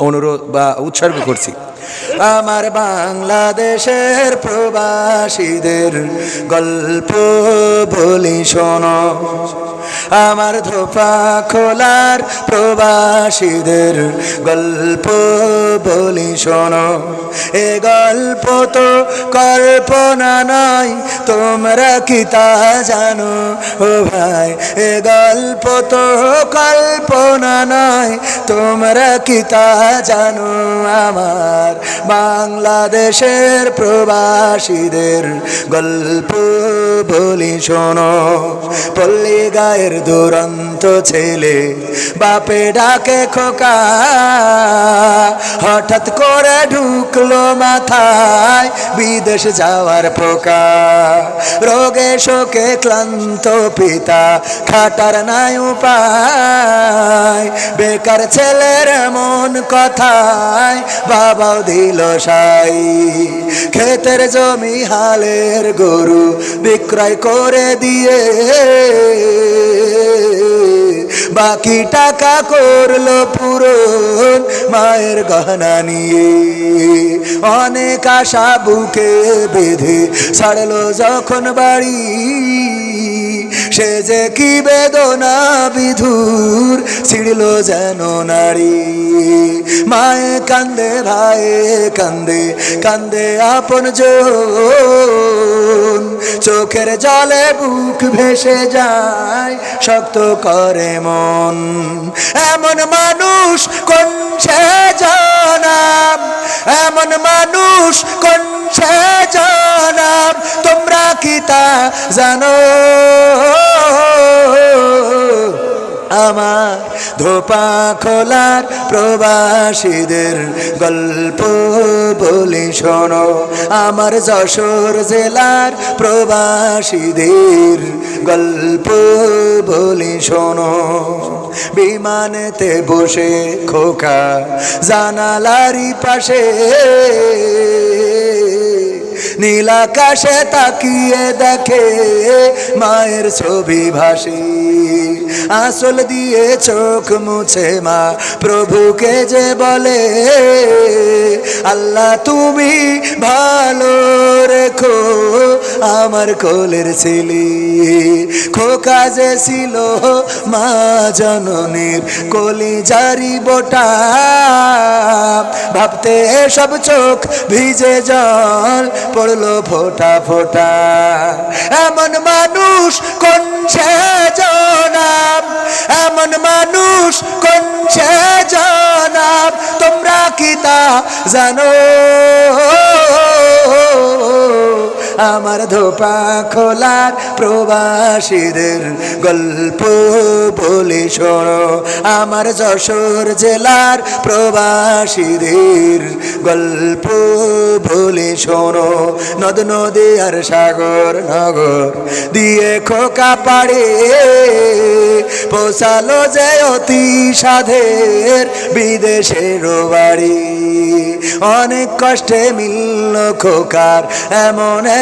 অনুরোধ বা উৎসর্গ করছি। আমার বাংলাদেশের প্রবাসীদের গল্প বলি শোনো। আমার ধোপা খোলার প্রবাসীদের গল্প বলি শোনো। এ গল্প তো কল্পনা নয়, তোমরা কি তা জানো? ও ভাই, এ গল্প তো কল্পনা নয়, তোমরা কি তা জানো? আমার বাংলাদেশের প্রবাসীদের গল্প বলি শোনো। পল্লী গায়ের দুরন্ত ছেলে বাপে ডাকে খোকা, হঠাৎ করে ঢুকলো মাথায় বিদেশ যাওয়ার পোকা। রোগে শোকে ক্লান্ত পিতা, খাটার নাই উপায়। বেকার ছেলের এমন কথায় বাবাও দিল সাই। ক্ষেতের জমি হালের গরু বিক্রয় করে দিয়ে বাকি টাকা করল পূরণ মায়ের গহনা নিয়ে। অনেক আশা বুকে বেঁধে ছাড়লো যখন বাড়ি। সে যে কি বেদনা বিধুর ছিড়ল যেন নারী মায়ে কান্দে ভাইয়ে কান্দে কান্দে আপন চোখের জলে বুক ভেসে যায়, শক্ত করে মন এমন মানুষ কোন সে জানাম? এমন মানুষ কোন সে জানাম? তোমরা কি তা জানো? আমার ধোপা খোলার প্রবাসীদের গল্প বলি শোনো। আমার যশোর জেলার প্রবাসীদের গল্প বলি শোনো। বিমানেতে বসে খোকা জানালারি পাশে নীল আকাশে তাকিয়ে দেখে মায়ের ছবি ভাসি। আসল দিয়ে চোখ মুছে মা, প্রভুকে যে বলে, আল্লাহ, তুমি ভালো রেখো আমার কোলের ছিলি। খোকা যে ছিল মা জননীর কলি জারি বোটা। ভাবতে সব চোখ ভিজে জল পড়ল ফোটা ফোটা। এমন মানুষ কোন সে জনাব? এমন মানুষ কোন সে জনাব? তোমরা কি তা জানো? আমার ধোপা খোলার প্রবাসীদের গল্প বলে শোনো। আমার যশোর জেলার প্রবাসীদের গল্প বলে শোনো। নদ, নদী আর সাগর, নগর দিয়ে খোকা পাড়ে পোষালো যে অতি সাধের বিদেশের বাড়ি। অনেক কষ্টে মিলল খোকার এমন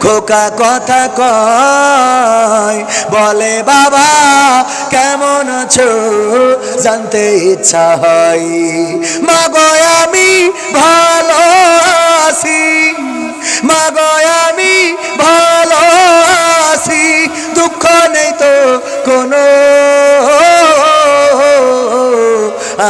খোকা কথা কয়, বলে, বাবা, কেমন আছো? জানতে ইচ্ছা হয়। মাগো, আমি ভালো আছি। মাগো, আমি ভালো আছি। দুঃখ নেই তো কোনো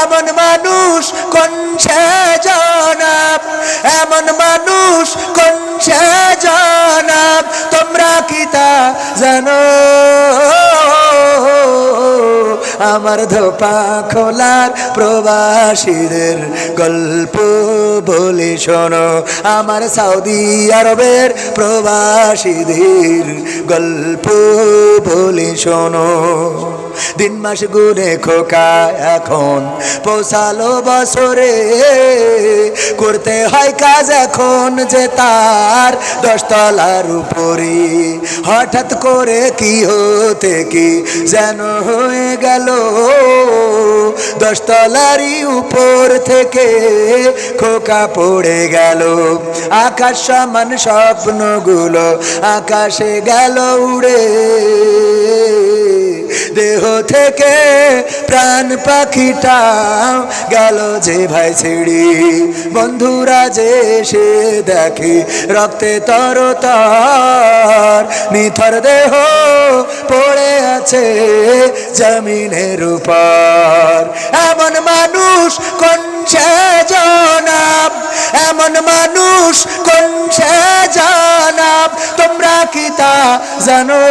এমন মানুষ কোন সে জনাব? এমন মানুষ কোন সে জনাব? তোমরা কি তা জানো? আমার ধোপা খোলার প্রবাসীদের গল্প বলে শোনো। আমার সৌদি আরবের প্রবাসীদের গল্প বলে শোনো। দিন মাস গুনে খোকা এখন, পৌঁছালো বছরে। করতে হয় কাজ এখন যে তার দশতলার উপরে। হঠাৎ করে কি হতে কি যেন হয়ে গেল দশতলারই উপর থেকে খোকা পড়ে গেল। আকাশ সমান স্বপ্নগুলো আকাশে গেল উড়ে। দেহ থেকে প্রাণ পাখিটা গেল যে ভাই ছিড়ি। বন্ধুরা যে সে দেখে রক্তে তর তর নিথর দেহ আছে জমিনের উপর। এমন মানুষ কোন জনাব? এমন মানুষ কোন জনাব? তোমরা কিতা জানো?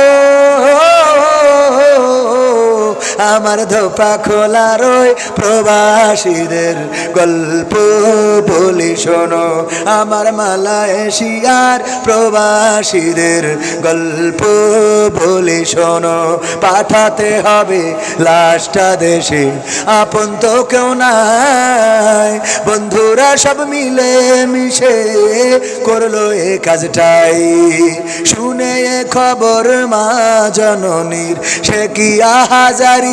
আমার ধোপা খোলা ওই প্রবাসীদের গল্প বলি শোনো। আমার মালা এশিয়ার প্রবাসীদের গল্প বলি শোনো। পাঠাতে হবে লাশটা দেশে, আপন তো কেউ নাই। বন্ধুরা সব মিলে মিশে করল এ কাজটাই। শুনে এ খবর মা জননীর, সে কি আহাজারি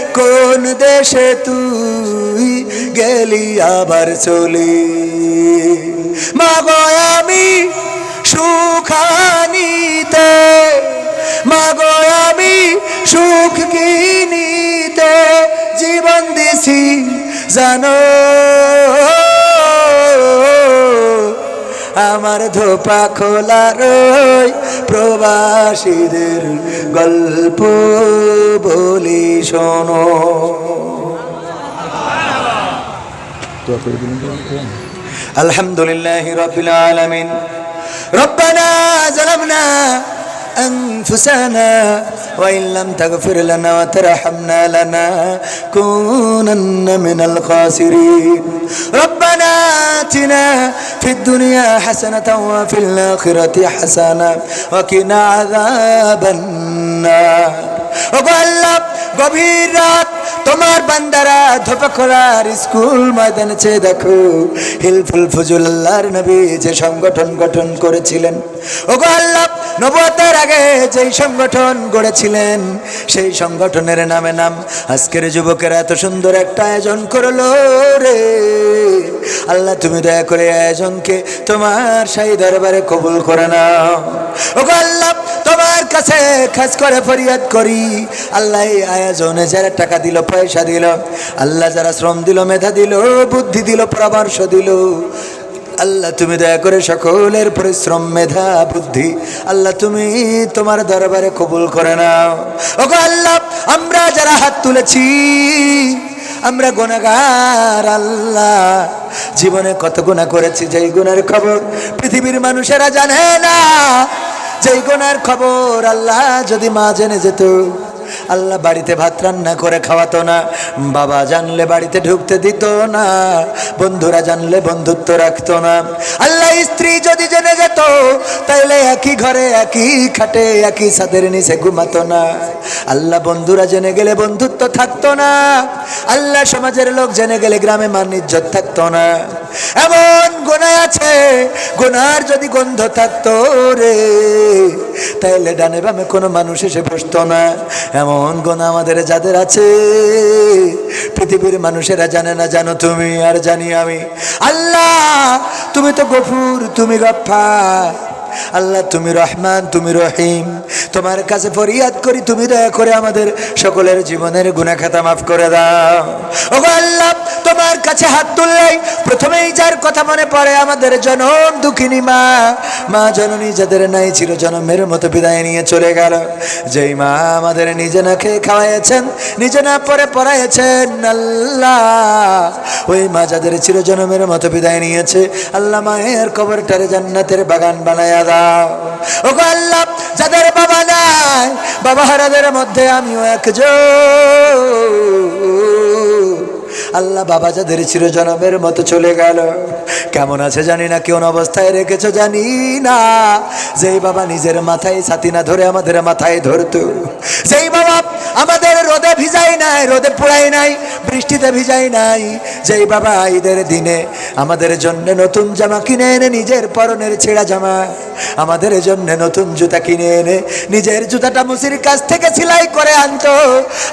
কোন দেশে তুই গেলি আবার চলে? মাগো আমি সুখানিতে, মাগো আমি সুখ কিনিতে জীবন দিছি, জানো? আমার ধোপা খোলার ওই প্রবাসীদের গল্প বলি শোনো আলহামদুলিল্লাহ রবিল আলমিন ربنا ظلمنا أنفسنا وإن لم تغفر لنا وترحمنا لنكونن من الخاسرين ربنا آتنا في الدنيا حسنة وفي الآخرة حسنة وقنا عذاب النار وقال গভীর রাত তোমার বান্দারা ধোপা খোলার স্কুল ময়দানে চেয়ে দেখো হিলফুল ফজুল আল্লাহর নবী যে সংগঠন গঠন করেছিলেন ওগো আল্লাহ নবতার আগে যেই সংগঠন গড়েছিলেন সেই সংগঠনের নামে নাম আজকের যুবকেরা এত সুন্দর একটা আয়োজন করলো রে আল্লাহ, তুমি দয়া করে আয়োজনকে তোমার সেই দরবারে কবুল করে নাও। আল্লাহ, তোমার কাছে খাস করে ফরিয়াদ করি। আল্লাহ, এই আয়োজনে যারা টাকা দিল, পয়সা দিল, আল্লাহ যারা শ্রম দিল, মেধা দিল, বুদ্ধি দিল, পরামর্শ দিল, আল্লাহ, তুমি দয়া করে সকলের পরিশ্রম, মেধা, বুদ্ধি, আল্লাহ, তুমি তোমার দরবারে কবুল করে নাও। ওগো আল্লাহ, আমরা যারা হাত তুলেছি, আমরা গোনাগার আল্লাহ জীবনে কত গুণা করেছি, যেই গুণের খবর পৃথিবীর মানুষেরা জানে না। যেই গুণের খবর আল্লাহ যদি মা জেনে যেত আল্লাহ বাড়িতে ভাত রান্না করে খাওয়াতো না। বাবা জানলে বাড়িতে ঢুকতে দিত না। বন্ধুরা জানলে বন্ধুত্ব রাখতো না। আল্লাহ স্ত্রী যদি জেনে যেত, তাইলে একই ঘরে, একই খাটে, একই ছাদের নিচে ঘুমাতো না। আল্লাহ বন্ধুরা জেনে গেলে বন্ধুত্ব থাকতো না। আল্লাহ সমাজের লোক জেনে গেলে গ্রামে মান ইজ্জত থাকতো না। এমন গোনায় আছে গোনার যদি গন্ধ থাকতো রে, তাইলে ডানে বামে কোনো মানুষ এসে বসতো না। এমন গোনা আমাদের যাদের আছে, পৃথিবীর মানুষেরা জানে না, জানো তুমি আর জানি আমি। আল্লাহ, তুমি তো গফুর, তুমি গফার আল্লাহ, তুমি রহমান, তুমি রহিম। তোমার কাছে ফরিয়াদ করি, তুমি দয়া করে আমাদের সকলের জীবনের গুণা খাতা মাফ করে দাও। ও আল্লাহ তোমার কাছে হাত তুললেই প্রথমেই যার কথা মনে পড়ে আমাদের জনম দুঃখিনী মা। মা জননী যাদের নাই ছিল জনমের মতো বিদায় নিয়ে চলে গেল। যেই মা আমাদের নিজে না খেয়ে খাওয়াইছেন নিজে না পরে পড়াইছেন আল্লাহ। ওই মা যাদের ছিল জনমের মতো বিদায় নিয়েছে, আল্লাহ মায়ের কবরটারে জান্নাতের বাগান বানায়া দাও। ও আল্লাহ, যাদের বাবা নাই, বাবা হারাদের মধ্যে আমিও একজন। আল্লাহ বাবা যাদের চির জনমের মতো চলে গেল। কেমন আছে জানি না, কেমন অবস্থায় রেখেছ জানি না। যেই বাবা নিজের মাথায় ছাতি না ধরে আমাদের মাথায় ধরত, যেই বাবা আমাদের রোদে ভিজাই নাই, রোদে পোড়াই নাই, বৃষ্টিতে ভিজাই নাই। যেই বাবা ঈদের দিনে আমাদের জন্য নতুন জামা কিনে এনে নিজের পরনের ছেঁড়া জামা, আমাদের জন্য নতুন জুতা কিনে এনে নিজের জুতাটা মুসির কাছ থেকে সেলাই করে আনতো।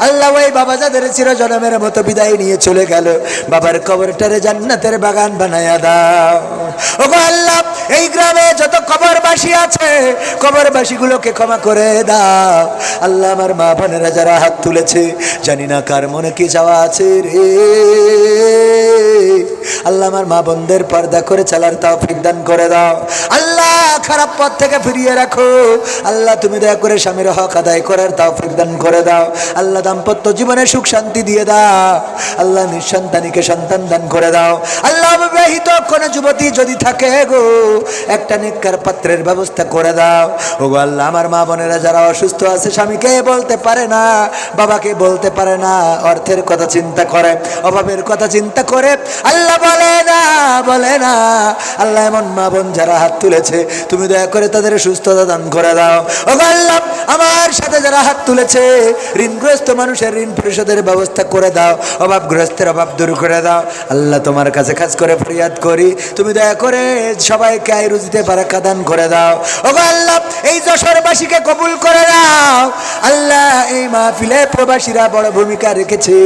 আল্লাহ ওই বাবা যাদের চির জনমের মতো বিদায় নিয়ে চলে গেল, বাবার কবরটারে জান্নাতের বাগান বানায়া দাও। ও আল্লাহ এই গ্রামে যত কবরবাসী আছে, কবরবাসীগুলোকে ক্ষমা করে দাও। আল্লাহ আমার মা বোনেরা যারা হাত তুলেছে, জানি না কার মনে কি যাওয়া আছে রে। আল্লাহ আমার মা বোনদের পর্দা করে চালার তাও দান করে দাও। আল্লাহ, খারাপ পথ থেকে ফিরিয়ে রাখো। আল্লাহ, তুমি দয়া করে স্বামীর হক আদায় করার তাও দান করে দাও। আল্লাহ, দাম্পত্য জীবনে সুখ শান্তি দিয়ে দাও। আল্লাহ, নিঃসন্তানীকে সন্তান দান করে দাও। আল্লাহ বিবাহিত কোন যুবতী যদি থাকে গো, একটা নিকার পাত্রের ব্যবস্থা করে দাও। ও আল্লাহ, আমার মা বোনেরা যারা অসুস্থ আছে, স্বামীকে বলতে পারে না, বাবাকে বলতে পারে না, অর্থের কথা চিন্তা করে, অভাবের কথা চিন্তা করে। আল্লাহ বলে না বলে না। আল্লাহ এমন মা বোন যারা হাত তুলেছে, তুমি দয়া করে তাদের সুস্থতা দান করে দাও। ও আল্লাহ, আমার সাথে যারা হাত তুলেছে, ঋণগ্রস্ত মানুষের ঋণ পরিশোধের ব্যবস্থা করে দাও, অভাবগ্রস্তের অভাব দূর করে দাও। আল্লাহ তোমার কাছে খাস করে ফরিয়াদ করি। তুমি দয়া করে সবাইকে আয় রুজিতে বারাকা দান করে দাও। ও আল্লাহ, এই যশোরবাসীকে কবুল করে দাও। আল্লাহ, এই মাহফিলে প্রবাসীরা বড় ভূমিকা রেখেছে।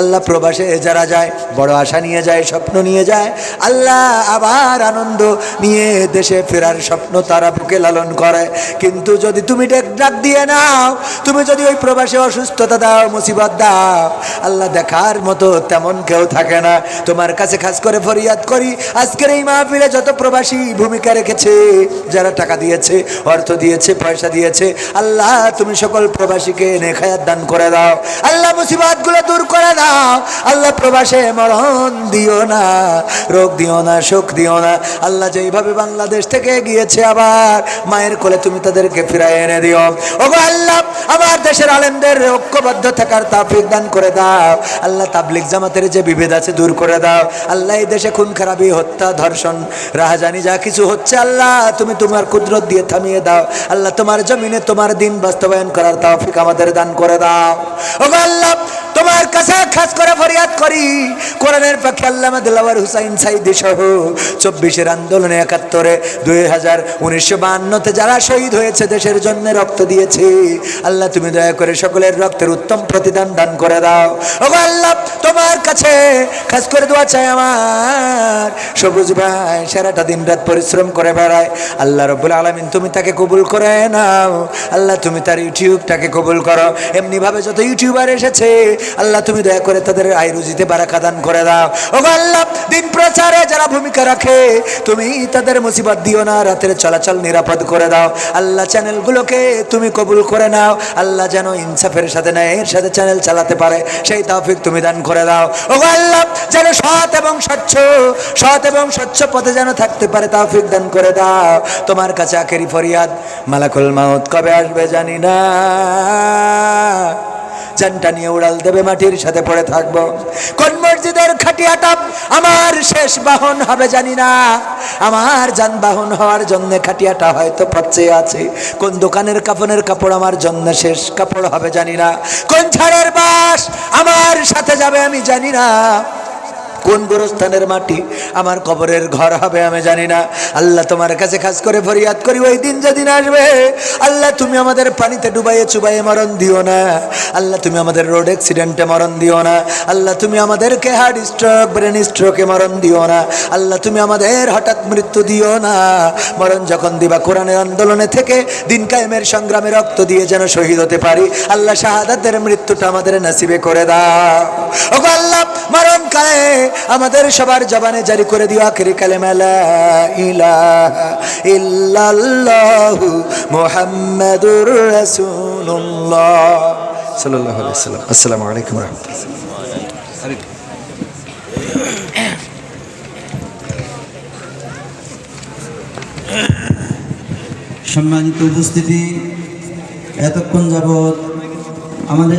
আল্লাহ, প্রবাসে যারা যায়, বড় আশা নিয়ে যায়, স্বপ্ন নিয়ে যায়। আল্লাহ, আবার আনন্দ নিয়ে দেশে ফেরার স্বপ্ন তারা বুকে লালন করে। কিন্তু যদি তুমি ডাক দিয়ে নাও, তুমি যদি ওই প্রবাসে অসুস্থতা দাও, মুসিবত দাও, আল্লাহ দেখার মতো তেমন কেউ থাকে না। তোমার কাছে খাস করে ফরিয়াদ করি। আজকের এই মাহফিলে যত প্রবাসী ভূমিকা রেখেছে, যারা টাকা দিয়েছে, অর্থ দিয়েছে, পয়সা দিয়েছে, আল্লাহ তুমি সকল প্রবাসীকে নেখায়াত দান করে দাও। আল্লাহ মুসিবতগুলো দূর করে দাও। আল্লাহ প্রবাসে মরণ দিও না, রোগ দিও না, শোক দিও না। আল্লাহ যেইভাবে বাংলাদেশ থেকে গিয়েছে আবার, মায়ের কোলে তুমি তাদেরকে ফিরাই এনে দিও। ও আল্লাহ, আমার দেশের আলেমদের ঐক্যবদ্ধ থাকার তাফিক দান করে দাও। আল্লাহ তাবলিক জামাতের যে বিভেদ আছে দূর করে দাও। আল্লাহ এই দেশে খুন খারাপি হত্যা, ধর্ষণ, রাহাজানি যা কিছু হচ্ছে, আল্লাহ তুমি তোমার কুদরত দিয়ে থামিয়ে দাও। আল্লাহ তোমার জমিনে তোমার দিন বাস্তবায়ন করার তাফিক আমাদের দান করে দাও। ও আল্লাহ, তোমার কাছে খাস করে ফরিয়াদ করি। কোরআনের পক্ষে আল্লামা দিলাওয়ার হুসাইন সাইদি সহ চব্বিশের আন্দোলনে একাত্তরে, দুই হাজার উনিশশো বাহান্নতে যারা শহীদ হয়েছে, দেশের জন্য রক্ত দিয়েছে। আল্লাহ তুমি দয়া করে সকলের রক্তের উত্তম প্রতিদান দান করে দাও। আল্লাহ, তোমার কাছে খাস করে দোয়া চাই আমার। সবুজ ভাই, সারাটা দিন রাত পরিশ্রম করে বেড়ায়। আল্লাহ রব্বুল আলমিন, তুমি তাকে কবুল করে নাও। আল্লাহ, তুমি তার ইউটিউবটাকে কবুল করো। এমনিভাবে যত ইউটিউবার এসেছে, আল্লাহ, তুমি দয়া করে তাদের আয়, রুজিতে বারাকা দান করে দাও। ও আল্লাহ, দিন প্রচারে যারা ভূমিকা রাখে, তুমি তাদের মুসিবত দিও না, রাতের চলাচল নিরাপদ করে দাও। আল্লাহ, চ্যানেলগুলোকে তুমি কবুল করে নাও। আল্লাহ, যেন ইনসাফের সাথে নেয় এর সাথে চ্যানেল চালাতে পারে, সেই তাফিক তুমি দান করে দাও। ও আল্লাহ, যেন সৎ এবং স্বচ্ছ, সৎ এবং স্বচ্ছ পথে যেন থাকতে পারে, তাফিক দান করে দাও। তোমার কাছে আখেরি ফরিয়াদ, মালাকুল মাউত কবে আসবে জানি না। জানটা নিয়ে উড়াল দেবে মাটির সাথে পড়ে থাকব। কোন মসজিদের খাটিয়াটা আমার শেষ বাহন হবে জানি না। আমার যানবাহন হওয়ার জন্য খাটিয়াটা হয়তো পচে আছে। কোন দোকানের কাপড়ের কাপড় আমার জন্য শেষ কাপড় হবে জানি না। কোন ছাড়ের বাস আমার সাথে যাবে আমি জানি না। কোন গোরস্থানের মাটি? আমার কবরের ঘর হবে, আমি জানি না। আল্লাহ তোমার কাছে খাস করে ফরিয়াদ করি, ওই দিন যেদিন আসবে। আল্লাহ, তুমি আমাদের পানিতে ডুবাইয়ে চুবাইয়ে মরণ দিও না। আল্লাহ, তুমি আমাদের রোড অ্যাক্সিডেন্টে মরণ দিও না। আল্লাহ, তুমি আমাদেরকে হার্ট স্ট্রোক, ব্রেন স্ট্রোকে মরণ দিও না। আল্লাহ, তুমি আমাদের হঠাৎ মৃত্যু দিও না। মরণ যখন দিবা, কোরআনের আন্দোলনে থেকে দিন কায়েমের সংগ্রামে রক্ত দিয়ে যেন শহীদ হতে পারি। আল্লাহ, শাহাদাতের মৃত্যুটা আমাদের নসিবে করে দাও। ও আল্লাহ, মরণ কালে আমাদের সবার জবানে জারি করে দিও আখেরি কালেমা, লা ইলাহা ইল্লাল্লাহু মুহাম্মাদুর রাসূলুল্লাহ সাল্লাল্লাহু আলাইহি সাল্লাম। আসসালামু আলাইকুম সম্মানিত উপস্থিতি, এতক্ষণ যাবৎ আমাদের